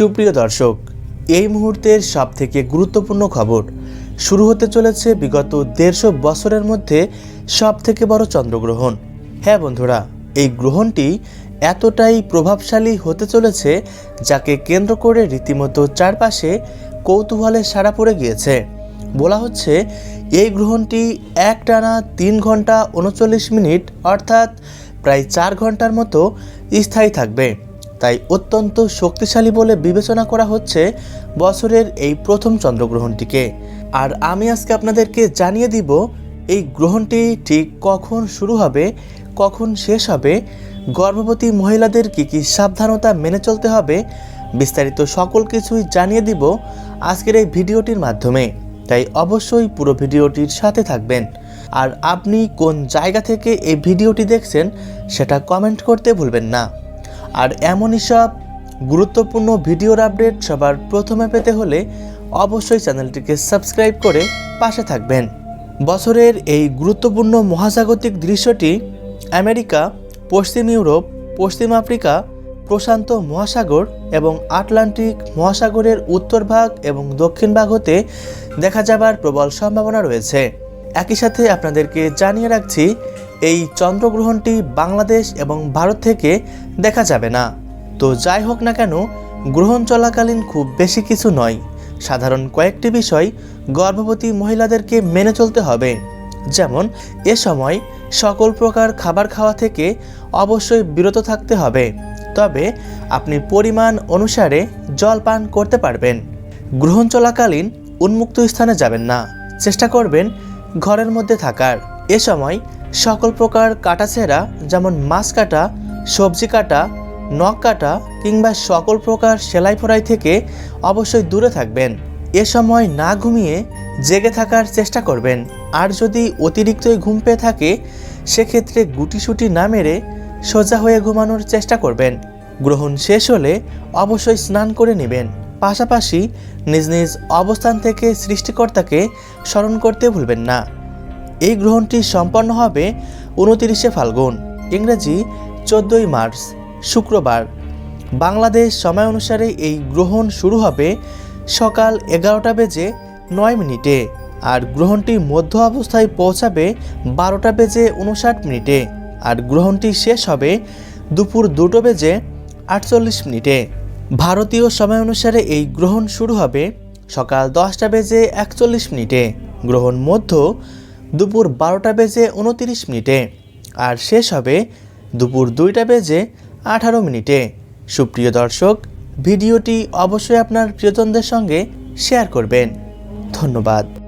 সুপ্রিয় দর্শক, এই মুহূর্তের সবথেকে গুরুত্বপূর্ণ খবর। শুরু হতে চলেছে বিগত দেড়শো বছরের মধ্যে সবথেকে বড় চন্দ্রগ্রহণ। হ্যাঁ বন্ধুরা, এই গ্রহণটি এতটাই প্রভাবশালী হতে চলেছে যাকে কেন্দ্র করে রীতিমতো চারপাশে কৌতূহলে সাড়া পড়ে গিয়েছে। বলা হচ্ছে, এই গ্রহণটি এক টানা তিন ঘণ্টা উনচল্লিশ মিনিট অর্থাৎ প্রায় চার ঘণ্টার মতো স্থায়ী থাকবে। তাই অত্যন্ত শক্তিশালী বলে বিবেচনা করা হচ্ছে বছরের এই প্রথম চন্দ্রগ্রহণটিকে। আর আমি আজকে আপনাদেরকে জানিয়ে দিব, এই গ্রহণটি ঠিক কখন শুরু হবে, কখন শেষ হবে, গর্ভবতী মহিলাদের কী কী সাবধানতা মেনে চলতে হবে, বিস্তারিত সকল কিছুই জানিয়ে দিব আজকের এই ভিডিওটির মাধ্যমে। তাই অবশ্যই পুরো ভিডিওটির সাথে থাকবেন। আর আপনি কোন জায়গা থেকে এই ভিডিওটি দেখছেন, সেটা কমেন্ট করতে ভুলবেন না। আর এমনই সব গুরুত্বপূর্ণ ভিডিওর আপডেট সবার প্রথমে পেতে হলে অবশ্যই চ্যানেলটিকে সাবস্ক্রাইব করে পাশে থাকবেন। বছরের এই গুরুত্বপূর্ণ মহাজাগতিক দৃশ্যটি আমেরিকা, পশ্চিম ইউরোপ, পশ্চিম আফ্রিকা, প্রশান্ত মহাসাগর এবং আটলান্টিক মহাসাগরের উত্তর ভাগ এবং দক্ষিণ ভাগ হতে দেখা যাবার প্রবল সম্ভাবনা রয়েছে। একই সাথে আপনাদেরকে জানিয়ে রাখছি এই চন্দ্রগ্রহণটি বাংলাদেশ এবং ভারত থেকে দেখা যাবে না। তো যাই হোক না কেন, গ্রহণ চলাকালীন খুব বেশি কিছু নয়। সাধারণ কয়েকটি বিষয় গর্ভবতী মহিলাদেরকে মেনে চলতে হবে। যেমন, এ সময় সকল প্রকার খাবার খাওয়া থেকে অবশ্যই বিরত থাকতে হবে। তবে আপনি পরিমাণ অনুসারে জল পান করতে পারবেন। গ্রহণ চলাকালীন উন্মুক্ত স্থানে যাবেন না। চেষ্টা করবেন ঘরের মধ্যে থাকার। এ সময় সকল প্রকার কাটাছেঁড়া যেমন মাছ কাটা, সবজি কাটা, নখ কাটা, কিংবা সকল প্রকার সেলাই ফোড়াই থেকে অবশ্যই দূরে থাকবেন। এ সময় না ঘুমিয়ে জেগে থাকার চেষ্টা করবেন। আর যদি অতিরিক্তই ঘুম পেয়ে থাকে, সেক্ষেত্রে গুটিসুটি না মেরে সোজা হয়ে ঘুমানোর চেষ্টা করবেন। গ্রহণ শেষ হলে অবশ্যই স্নান করে নেবেন। পাশাপাশি নিজ নিজ অবস্থান থেকে সৃষ্টিকর্তাকে স্মরণ করতে ভুলবেন না। এই গ্রহণটি সম্পন্ন হবে উনতিরিশে ফাল্গুন, ইংরেজি চোদ্দোই মার্চ, শুক্রবার। বাংলাদেশ সময় অনুসারে এই গ্রহণ শুরু হবে সকাল এগারোটা বেজে নয় মিনিটে আর গ্রহণটি মধ্য অবস্থায় পৌঁছাবে বারোটা বেজে উনষাট মিনিটে আর গ্রহণটি শেষ হবে দুপুর দুটো বেজে আটচল্লিশ মিনিটে। ভারতীয় সময় অনুসারে এই গ্রহণ শুরু হবে সকাল দশটা বেজে একচল্লিশ মিনিটে। গ্রহণ মধ্য দুপুর বারোটা বেজে উনতিরিশ মিনিটে আর শেষ হবে দুপুর দুইটা বেজে আঠারো মিনিটে। সুপ্রিয় দর্শক, ভিডিওটি অবশ্যই আপনার প্রিয়জনদের সঙ্গে শেয়ার করবেন। ধন্যবাদ।